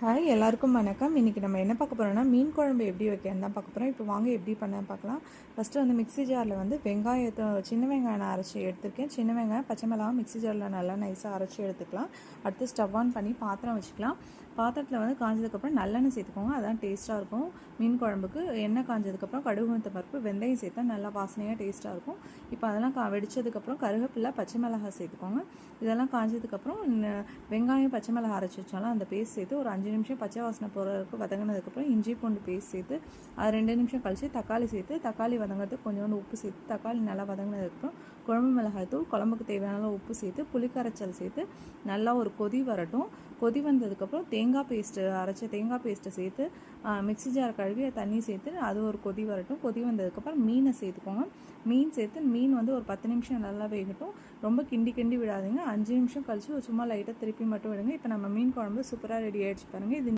Hi எல்லாருக்கும் வணக்கம். இன்றைக்கி நம்ம என்ன பார்க்க போகிறோம்னா மீன் குழம்பு எப்படி வைக்கன்னு தான் பார்க்க போகிறோம் இப்போ வாங்க எப்படி பண்ண பார்க்கலாம். ஃபஸ்ட்டு வந்து மிக்ஸி ஜாரில் வந்து வெங்காயத்தை சின்ன வெங்காயம் நான் அரைச்சி எடுத்துருக்கேன். சின்ன வெங்காயம் பச்சை மிளகாய் மிக்ஸி ஜாரில் நல்லா நைஸாக அரைச்சி எடுத்துக்கலாம். அடுத்து ஸ்டவ் ஆன் பண்ணி பாத்திரம் வச்சுக்கலாம். பாத்திரத்தில் வந்து காஞ்சதுக்கப்புறம் நல்லெண்ணெய் சேர்த்துக்கோங்க. அதான் டேஸ்ட்டாக இருக்கும். மீன் குழம்புக்கு எண்ணெய் காஞ்சதுக்கப்புறம் கடுகு உளுத்த பருப்பு வெந்தயம் சேர்த்தா நல்லா வாசனையாக டேஸ்ட்டாக இருக்கும். இப்போ அதெல்லாம் கா வெடிச்சதுக்கப்புறம் கருவேப்பிலை பச்சை மிளகாய் சேர்த்துக்கோங்க. இதெல்லாம் காஞ்சதுக்கப்புறம் வெங்காயம் பச்சை மிளகாய் அரைச்சி வச்சாலும் அந்த பேஸ்ட் சேர்த்து ஒரு அஞ்சு அஞ்சு நிமிஷம் பச்சை வாசனை போகிறதுக்கு வதங்கினதுக்கப்புறம் இஞ்சி பூண்டு பேஸ்ட் சேர்த்து அது ரெண்டு நிமிஷம் கழித்து தக்காளி சேர்த்து தக்காளி வதங்கிறதுக்கு கொஞ்சோண்டு உப்பு சேர்த்து தக்காளி நல்லா வதங்கினதுக்கப்புறம் குழம்பு மிளகாய் தூள் குழம்புக்கு தேவையான உப்பு சேர்த்து புளிக்கரைச்சல் சேர்த்து நல்லா ஒரு கொதி வரட்டும். கொதி வந்ததுக்கப்புறம் தேங்காய் பேஸ்ட்டு அரைச்ச தேங்காய் பேஸ்ட்டை சேர்த்து மிக்ஸி ஜார் கழுவி தண்ணி சேர்த்து அது ஒரு கொதி வரட்டும். கொதி வந்ததுக்கப்புறம் மீனை சேர்த்துக்கோங்க. மீன் சேர்த்து மீன் வந்து ஒரு பத்து நிமிஷம் நல்லா வேகட்டும். ரொம்ப கிண்டி கிண்டி விடாதீங்க. அஞ்சு நிமிஷம் கழித்து சும்மா லைட்டாக திருப்பி மட்டும் விடுங்க. இப்போ நம்ம மீன் குழம்பு சூப்பராக ரெடி ஆகிடுச்சு i mean